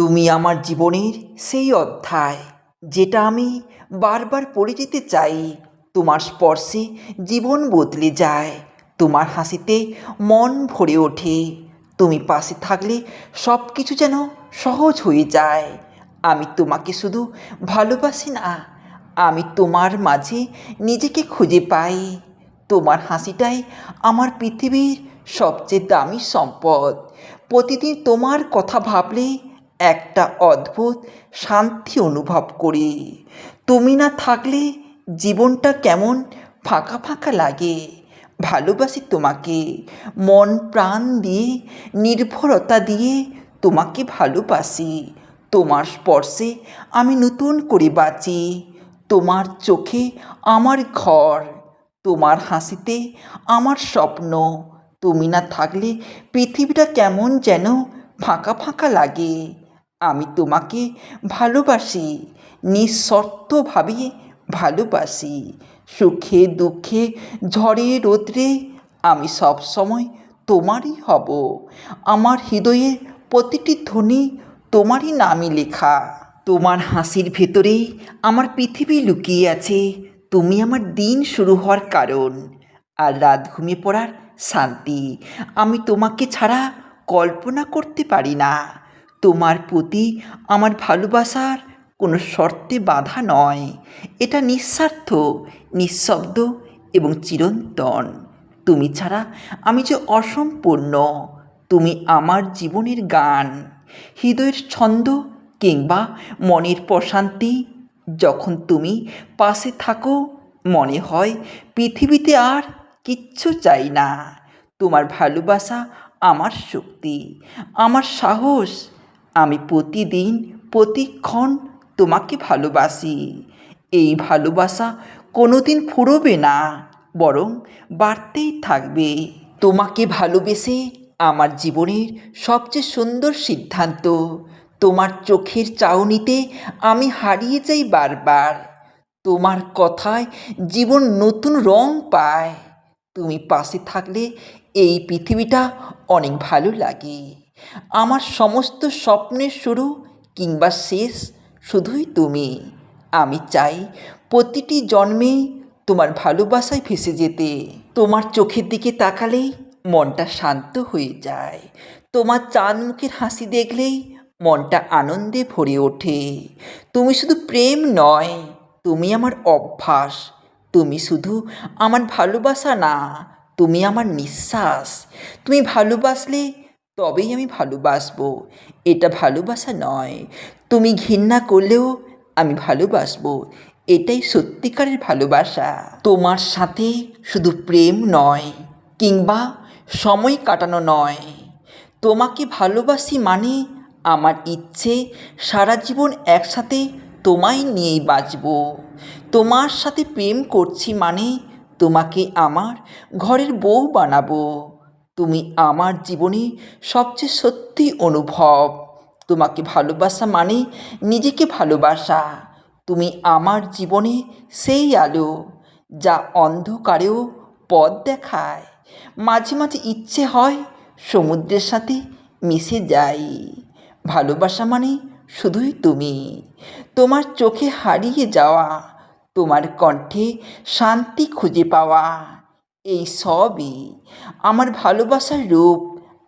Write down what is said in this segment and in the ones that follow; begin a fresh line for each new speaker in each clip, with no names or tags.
তুমি আমার জীবনের সেই অধ্যায়, যেটা আমি বারবার পড়ে যেতে চাই। তোমার স্পর্শে জীবন বদলে যায়, তোমার হাসিতে মন ভরে ওঠে। তুমি পাশে থাকলে সব কিছু যেন সহজ হয়ে যায়। আমি তোমাকে শুধু ভালোবাসি না, আমি তোমার মাঝে নিজেকে খুঁজে পাই। তোমার হাসিটাই আমার পৃথিবীর সবচেয়ে দামি সম্পদ। প্রতিদিন তোমার কথা ভাবলে একটা অদ্ভুত শান্তি অনুভব করি। তুমি না থাকলে জীবনটা কেমন ফাঁকা ফাঁকা লাগে। ভালোবাসি তোমাকে। মন প্রাণ দিয়ে, নির্ভরতা দিয়ে তোমাকে ভালোবাসি। তোমার স্পর্শে আমি নতুন করে বাঁচি। তোমার চোখে আমার ঘর। তোমার হাসিতে আমার স্বপ্ন। তুমি না থাকলে পৃথিবীটা কেমন যেন ফাঁকা ফাঁকা লাগে। আমি তোমাকে ভালোবাসি, নিঃশর্তভাবে ভালোবাসি। সুখে দুঃখে, ঝড়ে রোদ্রে আমি সব সময় তোমারই হব। আমার হৃদয়ের প্রতিটি ধ্বনি তোমারই নামই লেখা। তোমার হাসির ভেতরেই আমার পৃথিবী লুকিয়ে আছে। তুমি আমার দিন শুরু হওয়ার কারণ। আর রাত ঘুমিয়ে পড়ার শান্তি। আমি তোমাকে ছাড়া কল্পনা করতে পারি না। তোমার প্রতি আমার ভালোবাসার কোনো শর্তে বাধা নয়। এটা নিঃস্বার্থ, নিঃশব্দ এবং চিরন্তন। তুমি ছাড়া আমি যে অসম্পূর্ণ, তুমি আমার জীবনের গান। হৃদয়ের ছন্দ কিংবা মনের প্রশান্তি যখন তুমি পাশে থাকো, মনে হয় পৃথিবীতে আর কিচ্ছু চাই না। তোমার ভালোবাসা আমার শক্তি, আমার সাহস আমি প্রতিদিন, প্রতিক্ষণ তোমাকে ভালোবাসি। এই ভালোবাসা কোনোদিন ফুরোবে না, বরং বাড়তেই থাকবে। তোমাকে ভালোবেসে আমার জীবনের সবচেয়ে সুন্দর সিদ্ধান্ত। তোমার চোখের চাউনিতে আমি হারিয়ে যাই বারবার। তোমার কথায় জীবন নতুন রং পায়। তুমি পাশে থাকলে এই পৃথিবীটা অনেক ভালো লাগে। আমার সমস্ত স্বপ্নের শুরু কিংবা শেষ শুধুই তুমি। আমি চাই প্রতিটি জন্মেই তোমার ভালোবাসায় ভেসে যেতে। তোমার চোখের দিকে তাকালেই মনটা শান্ত হয়ে যায়। তোমার চাঁদ মুখের হাসি দেখলেই মনটা আনন্দে ভরে ওঠে। তুমি শুধু প্রেম নয়, তুমি আমার অভ্যাস। তুমি শুধু আমার ভালোবাসা না, তুমি আমার নিঃশ্বাস। তুমি ভালোবাসলে তবেই আমি ভালোবাসবো। এটা ভালোবাসা নয়। তুমি ঘৃণা করলেও আমি ভালোবাসবো। এটাই সত্যিকারের ভালোবাসা। তোমার সাথে শুধু প্রেম নয়, কিংবা সময় কাটানো নয়। তোমাকে ভালোবাসি মানে আমার ইচ্ছে সারা জীবন একসাথে তোমায় নিয়েই বাঁচব। তোমার সাথে প্রেম করছি মানে তোমাকে আমার ঘরের বউ বানাবো। তুমি আমার জীবনে সবচেয়ে সত্যি অনুভব। তোমাকে ভালোবাসা মানে নিজেকে ভালোবাসা। তুমি আমার জীবনে সেই আলো যা অন্ধকারেও পথ দেখায়। মাঝে মাঝে ইচ্ছে হয় সমুদ্রের সাথে মিশে যাই। ভালোবাসা মানে শুধুই তুমি। তোমার চোখে হারিয়ে যাওয়া, তোমার কণ্ঠে শান্তি খুঁজে পাওয়া। এই সবই আমার ভালোবাসার রূপ।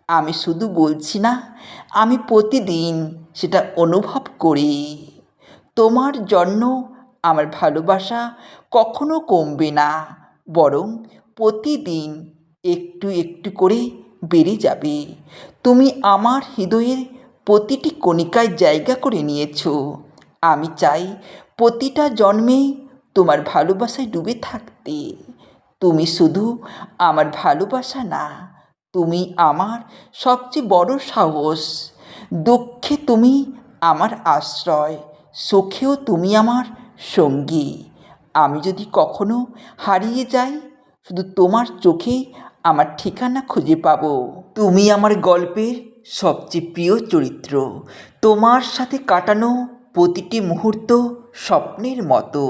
আমি শুধু বলছি না, আমি প্রতিদিন সেটা অনুভব করি। তোমার জন্য আমার ভালোবাসা কখনো কমবে না, বরং প্রতিদিন একটু একটু করে বেড়ে যাবে। তুমি আমার হৃদয়ের প্রতিটি কণিকায় জায়গা করে নিয়েছ। আমি চাই প্রতিটা জন্মেই তোমার ভালোবাসায় ডুবে থাকতে। তুমি শুধু আমার ভালোবাসা না, তুমি আমার সবচেয়ে বড় সাহস। দুঃখে তুমি আমার আশ্রয়, সুখেও তুমি আমার সঙ্গী। আমি যদি কখনো হারিয়ে যাই, শুধু তোমার চোখেই আমার ঠিকানা খুঁজে পাবো। তুমি আমার গল্পের সবচেয়ে প্রিয় চরিত্র। তোমার সাথে কাটানো প্রতিটি মুহূর্ত স্বপ্নের মতো।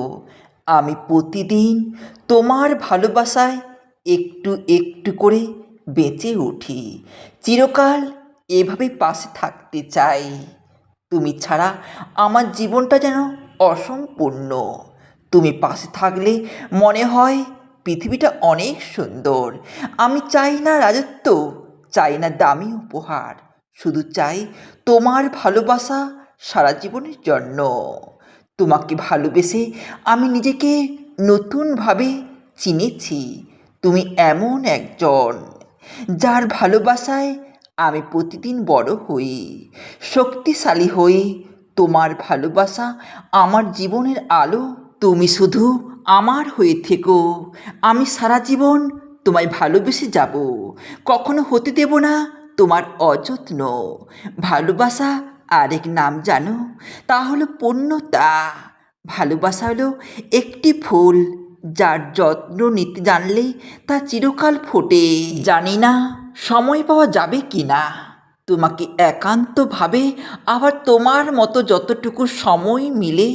আমি প্রতিদিন তোমার ভালোবাসায় একটু একটু করে বেঁচে উঠি। চিরকাল এভাবে পাশে থাকতে চাই। তুমি ছাড়া আমার জীবনটা যেন অসম্পূর্ণ। তুমি পাশে থাকলে মনে হয় পৃথিবীটা অনেক সুন্দর। আমি চাই না রাজত্ব, চাই না দামি উপহার। শুধু চাই তোমার ভালোবাসা সারা জীবনের জন্য। তোমাকে ভালোবেসে আমি নিজেকে নতুনভাবে চিনেছি। তুমি এমন একজন যার ভালোবাসায় আমি প্রতিদিন বড় হই। শক্তিশালী হই তোমার ভালোবাসা আমার জীবনের আলো, তুমি শুধু আমার হয়ে থেকো। আমি সারা জীবন তোমায় ভালোবেসে যাব। কখনো হতে দেব না তোমার অযত্ন। ভালোবাসা আরেক নাম জানো, তা হলো পূর্ণতা। ভালোবাসা হলো একটি ফুল, যার যত্ন নিতে জানলে তা চিরকাল ফোটে। জানি না সময় পাওয়া যাবে কি না। তোমাকে একান্তভাবে আবার তোমার মতো যতটুকু সময় মিলে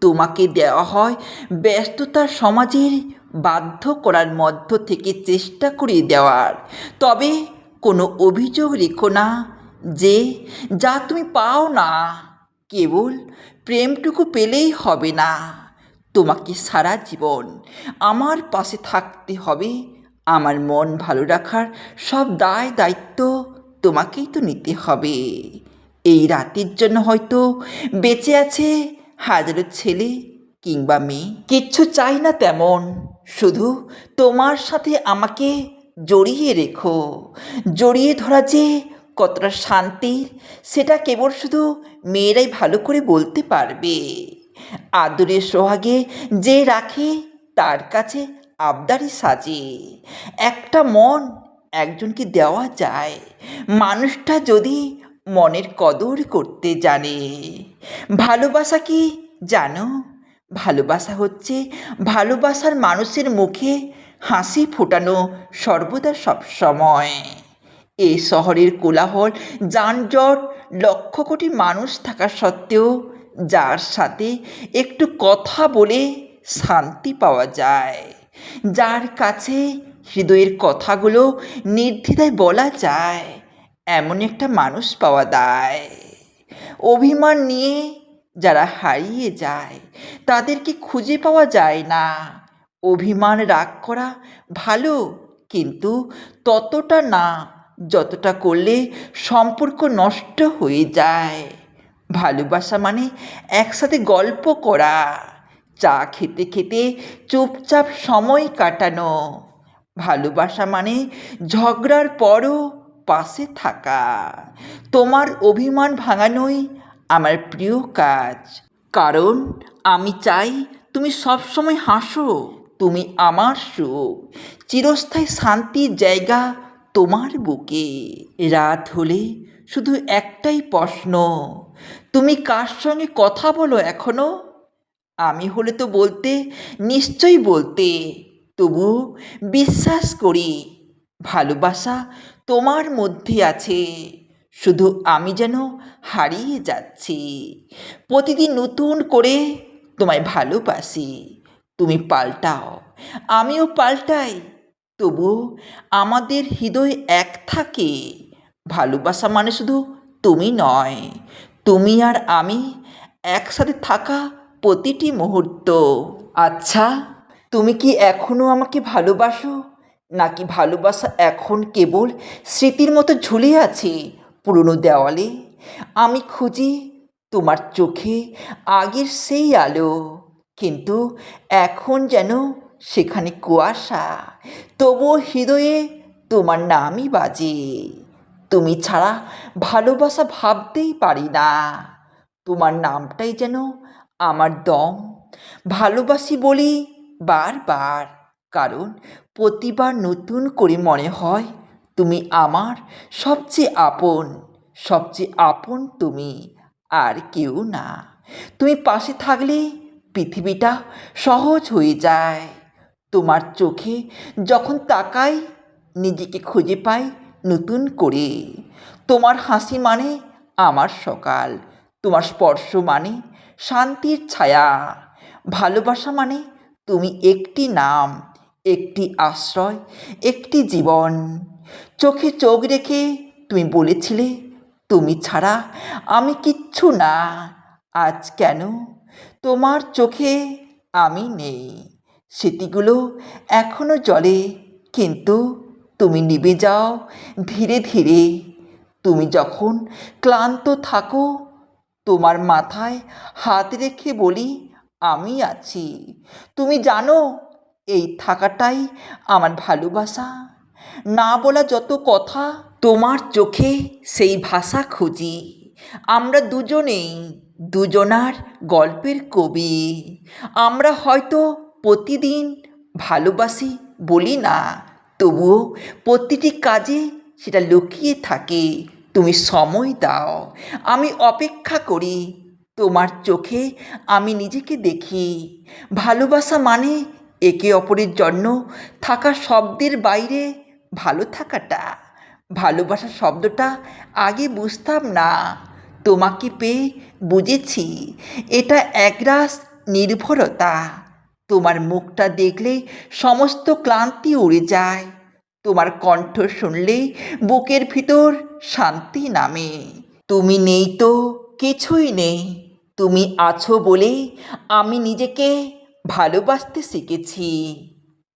তোমাকে দেওয়া হয় ব্যস্ততার সমাজের বাধ্য করার মধ্য থেকে চেষ্টা করে দেওয়ার। তবে কোনো অভিযোগ রেখো না। যে, যা তুমি পাও না, কেবল প্রেমটুকু পেলেই হবে না। তোমাকে সারা জীবন আমার পাশে থাকতে হবে। আমার মন ভালো রাখার সব দায় দায়িত্ব তোমাকেই তো নিতে হবে। এই রাতের জন্য হয়তো বেঁচে আছে হাজারো ছেলে কিংবা মেয়ে। কিচ্ছু চাই না তেমন। শুধু তোমার সাথে আমাকে জড়িয়ে রেখো। জড়িয়ে ধরা যে কতটা শান্তির সেটা কেবল শুধু মেয়েরাই ভালো করে বলতে পারবে। আদরের সোহাগে যে রাখে, তার কাছে আবদারি সাজে। একটা মন একজনকে দেওয়া যায়। মানুষটা যদি মনের কদর করতে জানে। ভালোবাসা কি জানো? ভালোবাসা হচ্ছে ভালোবাসার মানুষের মুখে হাসি ফোটানো সর্বদা সবসময়। এই শহরের কোলাহল, যানজট, লক্ষ কোটি মানুষ থাকা সত্ত্বেও যার সাথে একটু কথা বলে শান্তি পাওয়া যায়। যার কাছে হৃদয়ের কথাগুলো নির্দ্বিধায় বলা যায়, এমন একটা মানুষ পাওয়া যায়। অভিমান নিয়ে যারা হারিয়ে যায় তাদেরকে খুঁজে পাওয়া যায় না। অভিমান রাগ করা ভালো, কিন্তু ততটা না যতটা করলে সম্পর্ক নষ্ট হয়ে যায়। ভালোবাসা মানে একসাথে গল্প করা, চা খেতে খেতে চুপচাপ সময় কাটানো। ভালোবাসা মানে ঝগড়ার পরও পাশে থাকা। তোমার অভিমান ভাঙানোই আমার প্রিয় কাজ। কারণ আমি চাই তুমি সবসময় হাসো, তুমি আমার সুখ। চিরস্থায়ী শান্তির জায়গা তোমার বুকে রাত হলে শুধু একটাই প্রশ্ন, তুমি কার সঙ্গে কথা বলো এখনও? আমি হলে তো বলতে, নিশ্চয়ই বলতে, তবু বিশ্বাস করি, ভালোবাসা তোমার মধ্যে আছে, শুধু আমি যেন হারিয়ে যাচ্ছি। প্রতিদিন নতুন করে তোমায় ভালোবাসি, তুমি পাল্টাও, আমিও পাল্টাই। তবু আমাদের হৃদয় এক থাকে। ভালোবাসা মানে শুধু তুমি নয়, তুমি আর আমি একসাথে থাকা প্রতিটি মুহূর্ত। আচ্ছা তুমি কি এখনও আমাকে ভালোবাসো? নাকি ভালোবাসা এখন কেবল স্মৃতির মতো ঝুলে আছে পুরনো দেওয়ালে? আমি খুঁজি তোমার চোখে আগের সেই আলো, কিন্তু এখন যেন সেখানে কুয়াশা। তবুও হৃদয়ে তোমার নামই বাজে। তুমি ছাড়া ভালোবাসা ভাবতেই পারি না। তোমার নামটাই যেন আমার দম। ভালোবাসি বলি বারবার, কারণ প্রতিবার নতুন করে মনে হয় তুমি আমার সবচেয়ে আপন সবচেয়ে আপন তুমি, আর কেউ না। তুমি পাশে থাকলে পৃথিবীটা সহজ হয়ে যায়। তোমার চোখে যখন তাকাই, নিজেকে খুঁজে পাই নতুন করে। তোমার হাসি মানে আমার সকাল, তোমার স্পর্শ মানে শান্তির ছায়া। ভালোবাসা মানে তুমি একটি নাম, একটি আশ্রয়, একটি জীবন। চোখে চোখ রেখে তুমি বলেছিলে, তুমি ছাড়া আমি কিচ্ছু না। আজ কেন তোমার চোখে আমি নেই? স্মৃতিগুলো এখনও জলে কিন্তু তুমি নিভে যাও ধীরে ধীরে। তুমি যখন ক্লান্ত থাকো, তোমার মাথায় হাত রেখে বলি, আমি আছি। তুমি জানো, এই থাকাটাই আমার ভালোবাসা। না বলা যত কথা তোমার চোখে, সেই ভাষা খুঁজি। আমরা দুজনেই দুজনার গল্পের কবি। আমরা হয়তো প্রতিদিন ভালোবাসি বলি না, তবুও প্রতিটি কাজে সেটা লুকিয়ে থাকে। তুমি সময় দাও, আমি অপেক্ষা করি, তোমার চোখে আমি নিজেকে দেখি। ভালোবাসা মানে একে অপরের জন্য থাকা শব্দের বাইরে ভালো থাকাটা। ভালোবাসা শব্দটা আগে বুঝতাম না, তোমাকে পেয়ে বুঝেছি। এটা একরাশ নির্ভরতা। তোমার মুখটা দেখলে সমস্ত ক্লান্তি উড়ে যায়। তোমার কণ্ঠ শুনলেই বুকের ভিতর শান্তি নামে। তুমি নেই তো, কিছুই নেই। তুমি আছো বলেই আমি নিজেকে ভালোবাসতে শিখেছি।